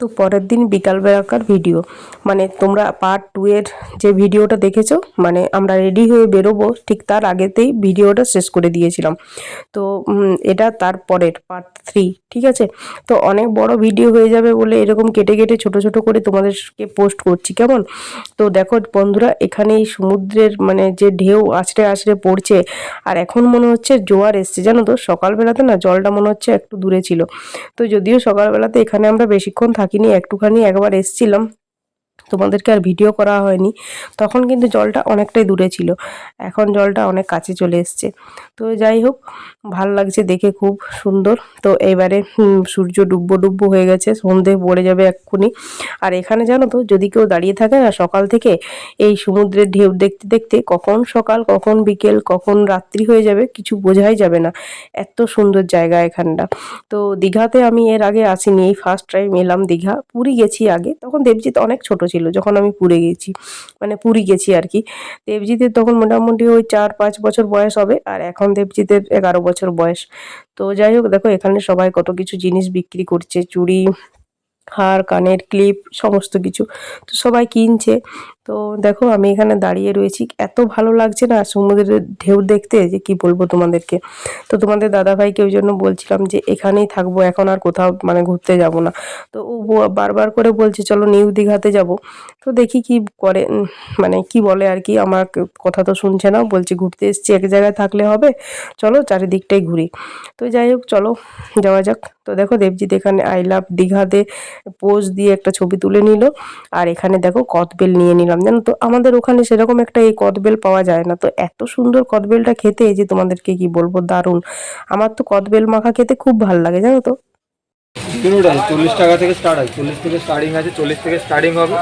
তো পরের দিন বিকালবেলাকার ভিডিও মানে তোমরা পার্ট টু এর যে ভিডিওটা দেখেছ মানে আমরা রেডি হয়ে বেরোবো, ঠিক তার আগেতেই ভিডিওটা শেষ করে দিয়েছিলাম। তো এটা তার পরের পার্ট থ্রি ঠিক আছে? তো অনেক বড় ভিডিও হয়ে যাবে বলে এরকম কেটে কেটে ছোট ছোট করে তোমাদেরকে পোস্ট করছি, কেমন? তো দেখো বন্ধুরা এখানে এই সমুদ্রের মানে যে ঢেউ আছড়ে আছড়ে পড়ছে, আর এখন মনে হচ্ছে জোয়ার এসছে, জানো তো? সকালবেলাতে না জলটা মনে হচ্ছে একটু দূরে ছিল। তো যদিও সকালবেলাতে এখানে আমরা বেশিক্ষণ থাকিনি একটুখানি একবার এসছিলাম। তোমাদেরকে আর ভিডিও করা হয়নি। তখন কিন্তু জলটা অনেকটাই দূরে ছিল। এখন জলটা অনেক কাছে চলে এসছে। তো যাই হোক, ভালো লাগছে দেখে খুব সুন্দর। তো এবারে সূর্য ডুববো ডুববো হয়ে গেছে, সন্ধে পড়ে যাবে এক্ষুনি। আর এখানে জানো তো, যদি কেউ দাঁড়িয়ে থাকে না সকাল থেকে, এই সমুদ্রের ঢেউ দেখতে দেখতে, কখন সকাল, কখন বিকেল, কখন রাত্রি হয়ে যাবে, কিছু বোঝাই যাবে না। এত সুন্দর জায়গা এখানটা। তো দীঘাতে আমি এর আগে আসিনি, এই ফার্স্ট টাইম এলাম দীঘা। পুরী গেছি আগে, তখন দেবজিৎ অনেক ছোট ছিল, যখন আমি পুরে গেছি মানে পুরী গেছি আর কি। দেবজিতের তখন মোটামুটি ওই চার পাঁচ বছর বয়স হবে, আর এখন দেবজিতের এগারো বছর বয়স। তো যাই হোক, দেখো এখানে সবাই কত কিছু জিনিস বিক্রি করছে, চুড়ি হার, কানের ক্লিপ, সমস্ত কিছু। তো সবাই কিনছে। তো দেখো, আমি এখানে দাঁড়িয়ে রয়েছি। এত ভালো লাগছে না সমুদ্রের ঢেউ দেখতে, যে কি বলব তোমাদেরকে? তো তোমাদের দাদাভাইকে ওই জন্য বলছিলাম যে, এখানেই থাকব, এখন আর কোথাও মানে ঘুরতে যাব না। তো ও বারবার করে বলছে, চলো নিউ দীঘাতে যাব। তো দেখি কি করে মানে কি বলে আর কি, আমার কথা তো শুনছে না। বলছে, ঘুরতে এসছি, এক জায়গায় থাকলে হবে। চলো চারিদিকটাই ঘুরি। তো যাই হোক, চলো, যাওয়া যাক। তো দেখো দেবজিৎ এখানে আই লাভ দীঘাতে পোজ দিয়ে একটা ছবি তুলে নিল। আর এখানে দেখো কদবেল নিয়ে নিলাম। জানো তো, আমাদের ওখানে সেরকম একটা এই কদবেল পাওয়া যায় না। তো এত সুন্দর কদবেলটা খেতে যে তোমাদেরকে কি বলব, দারুণ। আমার তো কদবেল মাখা খেতে খুব ভালো লাগে, জানো তো। চল্লিশ টাকা থেকে স্টার্ট হয়। চল্লিশ থেকে স্টার্টিং আছে, চল্লিশ থেকে স্টার্টিং হবে।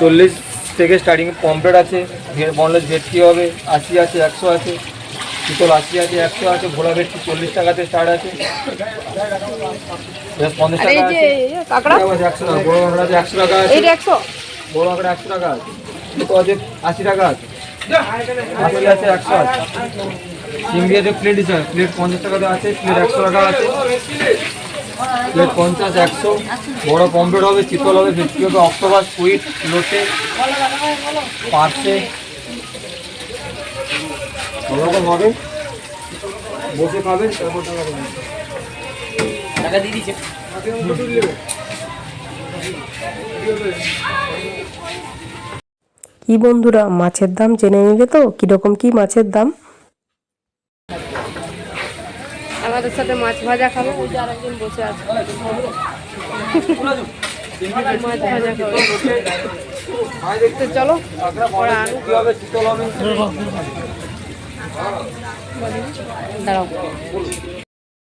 চল্লিশ থেকে স্টার্টিং পম্পলেট আছে বনলেস ভেটকি হবে, আশি আছে, একশো আছে। শীতল আশি আছে একশো আছে ভোলা ভেটকি চল্লিশ টাকাতে স্টার্ট আছে। পঞ্চাশ টাকা আছে। একশো টাকা বড় কাঁকড়া আছে একশো টাকা আছে। বড় কাঁকড়া একশো টাকা আছে। ছোটো আছে আশি টাকা আছে। আশি আছে একশো আছে। চিংড়ি আছে প্লেট হিসাবে প্লেট পঞ্চাশ টাকাতে আছে প্লেট একশো টাকা আছে। প্লেট পঞ্চাশ একশো। বড় পম্পলেট হবে চিতল হবে ভেটকি হবে অক্টোপাস সুইট লোটে পার্সে সব হবে বসে খাবেন তারপর টাকা দেবেন কি বন্ধুরা মাছের দাম জেনে নিলে তো? কীরকম কি মাছের দাম? আমাদের সাথে মাছ ভাজা খাবে ওই যে আরেকজন বসে আছে। মাছ ভাজা খাবে। চলো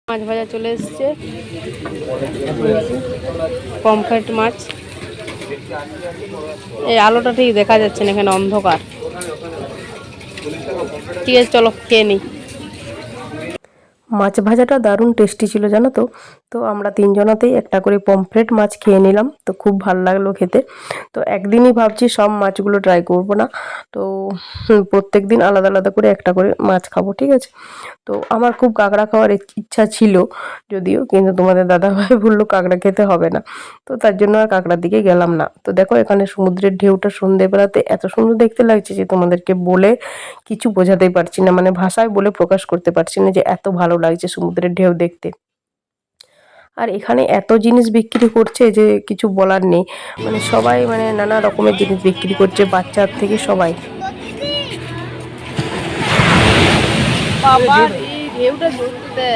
মাছ ভাজা চলে এসছে। পমফ্রেট মাছ। এই আলোটা ঠিক দেখা যাচ্ছে না, এখানে অন্ধকার। ঠিক আছে, চলো খেয়ে নিই। মাছ ভাজাটা দারুণ টেস্টি ছিল, জানো তো? তো আমরা তিনজনাতেই একটা করে পমফ্রেট মাছ খেয়ে নিলাম। তো খুব ভালো লাগল খেতে। তো একদিনই ভাবছি সব মাছগুলো ট্রাই করব না। তো প্রত্যেক দিন আলাদা আলাদা করে একটা করে মাছ খাব, ঠিক আছে? তো আমার খুব কাঁকড়া খাওয়ার ইচ্ছা ছিল যদিও, কিন্তু তোমাদের দাদাভাই বলল কাঁকড়া খেতে হবে না। তো তার জন্য আর কাঁকড়ার দিকে গেলাম না। তো দেখো এখানে সমুদ্রের ঢেউটা সন্ধেবেলাতে এত সুন্দর দেখতে লাগছে যে তোমাদেরকে বলে কিছু বোঝাতেই পারছি না। মানে ভাষায় বলে প্রকাশ করতে পারছি না যে এত ভালো লাগছে সমুদ্রের ঢেউ দেখতে। আর এখানে এত জিনিস বিক্রি করছে যে কিছু বলার নেই। মানে সবাই মানে নানা রকমের জিনিস বিক্রি করছে বাচ্চার থেকে সবাই। বাবার এই ঢেউটা ধরতে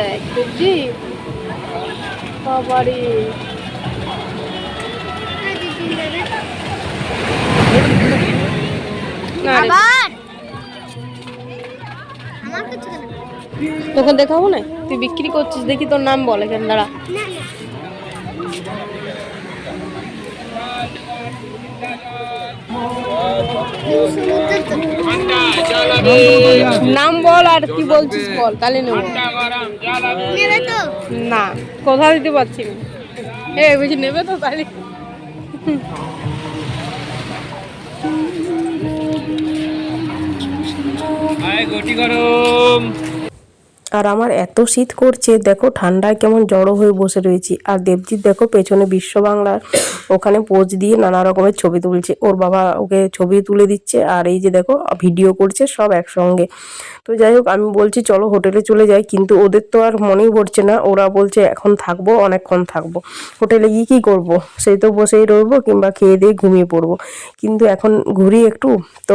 তোকে দেখাবো না? তুই বিক্রি করছিস, দেখি তোর নাম বল এখানে, দাঁড়া। নাম বল আর কি বলছিস বল, তাহলে নেব। না, কথা দিতে পারছি না। এ বুঝি নেবে তো তাহলে। আর আমার এত শীত করছে, দেখো ঠান্ডায় কেমন জড়ো হয়ে বসে রয়েছি। আর দেবজিৎ দেখো পেছনে বিশ্ব বাংলার ওখানে পোজ দিয়ে নানা রকমের ছবি তুলছে। ওর বাবা ওকে ছবি তুলে দিচ্ছে আর এই যে দেখো ভিডিও করছে সব একসঙ্গে। তো যাই হোক, আমি বলছি চলো হোটেলে চলে যাই, কিন্তু ওদের তো আর মনেই পড়ছে না। ওরা বলছে, এখন থাকব, অনেকক্ষণ থাকব। হোটেলে গিয়ে কী করব? সেই তো বসেই রইবো কিংবা খেয়ে দিয়ে ঘুমিয়ে পড়ব। কিন্তু এখন ঘুরি একটু, তো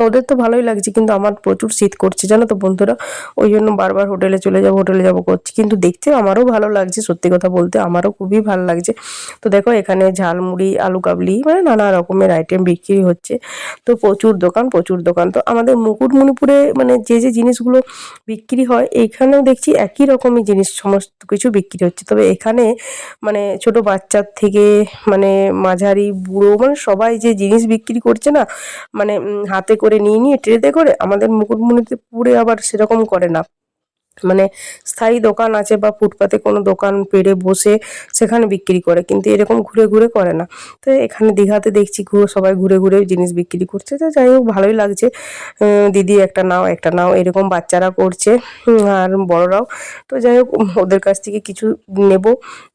ওদের তো ভালোই লাগছে কিন্তু আমার প্রচুর শীত করছে জানো তো বন্ধুরা? ওই জন্য বারবার হোটেলে চলে যাব হোটেলে যাব করছি কিন্তু দেখতে আমারও ভালো লাগছে সত্যি কথা বলতে আমারও খুবই ভালো লাগছে। তো দেখো এখানে ঝালমুড়ি আলু কাবলি মানে নানা রকমের আইটেম বিক্রি হচ্ছে। তো প্রচুর দোকান প্রচুর দোকান। তো আমাদের মুকুটমণিপুরে মানে যে যে জিনিসগুলো বিক্রি হয় এইখানেও দেখছি একই রকমই জিনিস সমস্ত কিছু বিক্রি হচ্ছে। তবে এখানে মানে ছোট বাচ্চার থেকে মানে মাঝারি বুড়ো মানে সবাই যে জিনিস বিক্রি করছে না মানে উম, হাতে করে নিয়ে নিয়ে ট্রেতে করে আমাদের মুকুটমণিতে পুরে আবার সেরকম করে না। মানে স্থায়ী দোকান আছে বা ফুটপাতে কোনো দোকান পেড়ে বসে সেখানে বিক্রি করে, কিন্তু এরকম ঘুরে ঘুরে করে না। তো এখানে দীঘাতে দেখছি সবাই ঘুরে ঘুরে জিনিস বিক্রি করছে। তো যাই হোক, ভালোই লাগছে। দিদি একটা নাও একটা নাও, এরকম বাচ্চারা করছে আর বড়রাও। তো যাই হোক ওদের কাছ থেকে কিছু নেব,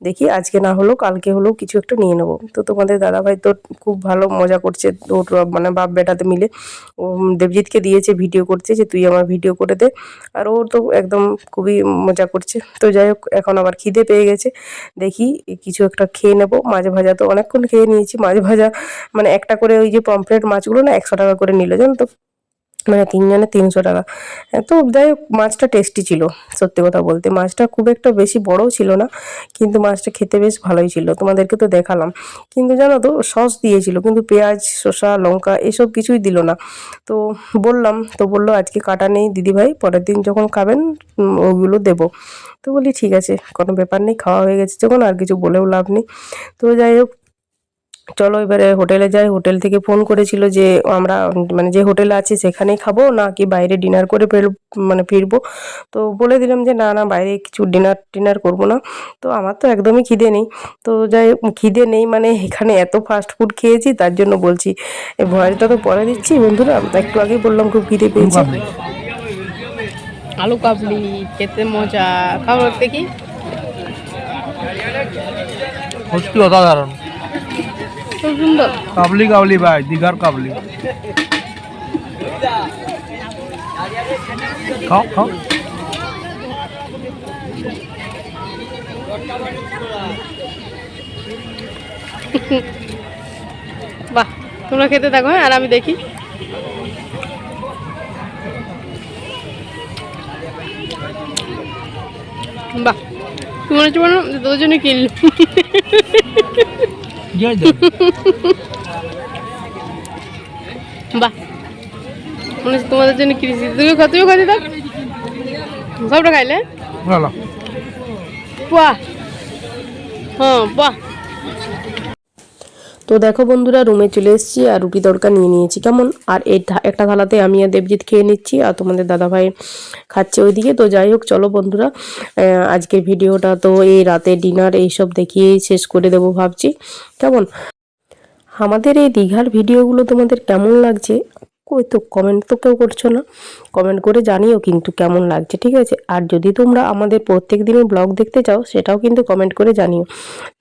দেখি আজকে না হলেও কালকে হলেও কিছু একটা নিয়ে নেব। তো তোমাদের দাদাভাই তো খুব ভালো মজা করছে, ওর মানে বাপ বেটাতে মিলে। ও দেবজিৎকে দিয়েছে, ভিডিও করতে যে তুই আমার ভিডিও করে দে। আর ওর তো একদম খুবই মজা করছে। তো যাই হোক, এখন আবার খিদে পেয়ে গেছে। দেখি কিছু একটা খেয়ে নেব। মাছ ভাজা তো অনেকক্ষণ খেয়ে নিয়েছি। মাছ ভাজা মানে একটা করে ওই যে পমফ্রেট মাছগুলো না, একশো টাকা করে নিল। জানো তো? মানে তিনজনে তিনশো টাকা। তো যাই হোক, মাছটা টেস্টি ছিল, সত্যি কথা বলতে। মাছটা খুব একটা বেশি বড়ও ছিল না, কিন্তু মাছটা খেতে বেশ ভালোই ছিল। তোমাদেরকে তো দেখালাম। কিন্তু জানো তো, সস দিয়েছিল, কিন্তু পেঁয়াজ, শসা, লঙ্কা এসব কিছুই দিল না। তো বললাম, তো বলল, আজকে কাটা নেই দিদিভাই, পরের দিন যখন খাবেন ওগুলো দেবো। তো বলি, ঠিক আছে, কোনো ব্যাপার নেই, খাওয়া হয়ে গেছে। যখন আর কিছু বলেও লাভ নেই। তো যাই হোক চলো এবারে হোটেলে যাই। হোটেল থেকে ফোন করেছিল যে আমরা মানে যে হোটেলে আছি সেখানেই খাব না কি বাইরে ডিনার করে ফের মানে ফিরবো। তো বলে দিলাম যে না না বাইরে কিছু ডিনার টিনার করব না। তো আমার তো একদমই খিদে নেই। তো যাই হোক, খিদে নেই মানে এখানে এত ফাস্ট ফুড খেয়েছি তার জন্য বলছি এই ভয়েসটা তো পরে দিচ্ছি বন্ধুরা। একটু আগেই বললাম খুব খিদে পেয়েছি। আলু কাবলি। খেতে মজা। খাবার দেখি। সত্যি অসাধারণ কাবলি কাবলি ভাই দীঘার কাবলি। খাও খাও। বাহ তোমরা খেতে থাকো হ্যাঁ আর আমি দেখি। বাহ তুমি মনে হচ্ছে জন্য কিনলো। বাহ। মনে হচ্ছে তোমাদের জন্য কিনেছি তুমি কত তুমিও খাতে থাক সবটা খাইলে? বাহ। হ্যাঁ বাহ। তো দেখো বন্ধুরা রুমে চলে এসেছি আর রুটি তড়কা নিয়ে নিয়েছি। কেমন? আর এই একটা থালাতে আমি আর দেবজিৎ খেয়ে নিচ্ছি আর তোমাদের দাদাভাই খাচ্ছে ওইদিকে। তো যাই হোক, চলো বন্ধুরা আজকে ভিডিওটা তো এই রাতে ডিনার এইসব দেখিয়েই শেষ করে দেবো ভাবছি। কেমন? আমাদের এই দীঘার ভিডিওগুলো তোমাদের কেমন লাগছে? কই তো কমেন্ট তো কেউ করছ না। কমেন্ট করে জানিও কিন্তু কেমন লাগছে, ঠিক আছে? আর যদি তোমরা আমাদের প্রত্যেক দিনের ব্লগ দেখতে চাও, সেটাও কিন্তু কমেন্ট করে জানিও।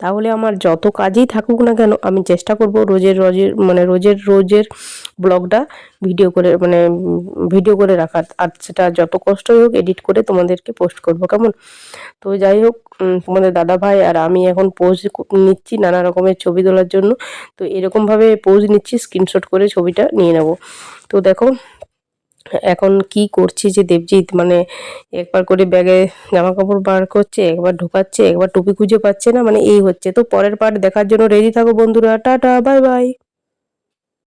তাহলে আমার যত কাজেই থাকুক না কেন, আমি চেষ্টা করব রোজের রোজের মানে রোজের রোজের ব্লগটা ভিডিও করে মানে ভিডিও করে রাখার। আর সেটা যত কষ্টই হোক এডিট করে তোমাদেরকে পোস্ট করব, কেমন? তো যাই হোক তোমাদের দাদা ভাই আর আমি এখন পোজ নিচ্ছি নানা রকমের ছবি তোলার জন্য। তো এরকমভাবে পোজ নিচ্ছি স্ক্রিনশট করে ছবিটা নিয়ে নেব। তো দেখো, এখন কি করছি যে দেবজিৎ মানে একবার করে ব্যাগে জামা কাপড় বার করছে, একবার ঢোকাচ্ছে, একবার টুপি খুঁজে পাচ্ছে না মানে এই হচ্ছে। তো পরের পার্ট দেখার জন্য রেডি থাকো বন্ধুরা, টাটা বাই বাই